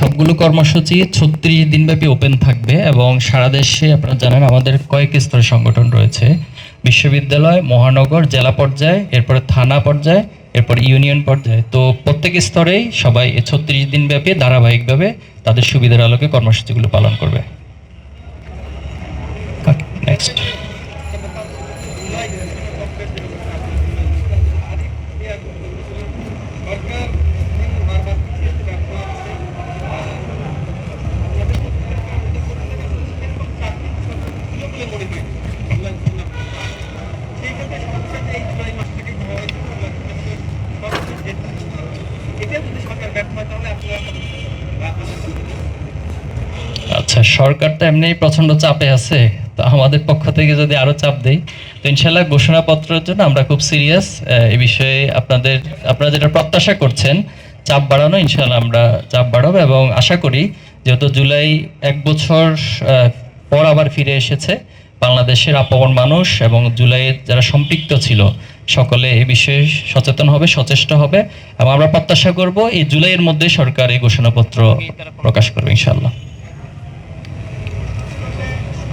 সবগুলো কর্মসূচি ছত্রিশ দিনব্যাপী ওপেন থাকবে এবং সারা দেশে আপনারা জানেন আমাদের কয়েক স্তরের সংগঠন রয়েছে। বিশ্ববিদ্যালয়, মহানগর, জেলা পর্যায়ে, এরপরে থানা পর্যায়ে, এরপর ইউনিয়ন পর্যায়ে। তো প্রত্যেক স্তরেই সবাই ছত্রিশ দিনব্যাপী ধারাবাহিকভাবে তাদের সুবিধার আলোকে কর্মসূচিগুলো পালন করবে। নেক্সট আচ্ছা সরকার তো এমনি প্রচণ্ড চাপে আছে, তো আমাদের পক্ষ থেকে যদি আরও চাপ দেই, তো ইনশাল্লাহ ঘোষণাপত্রের জন্য আমরা খুব সিরিয়াস এই বিষয়ে আপনাদের, আপনারা যেটা প্রত্যাশা করছেন, চাপ বাড়ানো ইনশাল্লাহ আমরা চাপ বাড়াবো এবং আশা করি যেহেতু জুলাই এক বছর পর আবার ফিরে এসেছে, বাংলাদেশের আপন মানুষ এবং জুলাইয়ে যারা সম্পৃক্ত ছিল সকলে এই বিষয়ে সচেতন হবে, সচেষ্ট হবে এবং আমরা প্রত্যাশা করব এই জুলাইয়ের মধ্যে সরকার এই ঘোষণাপত্র প্রকাশ করবে ইনশাল্লাহ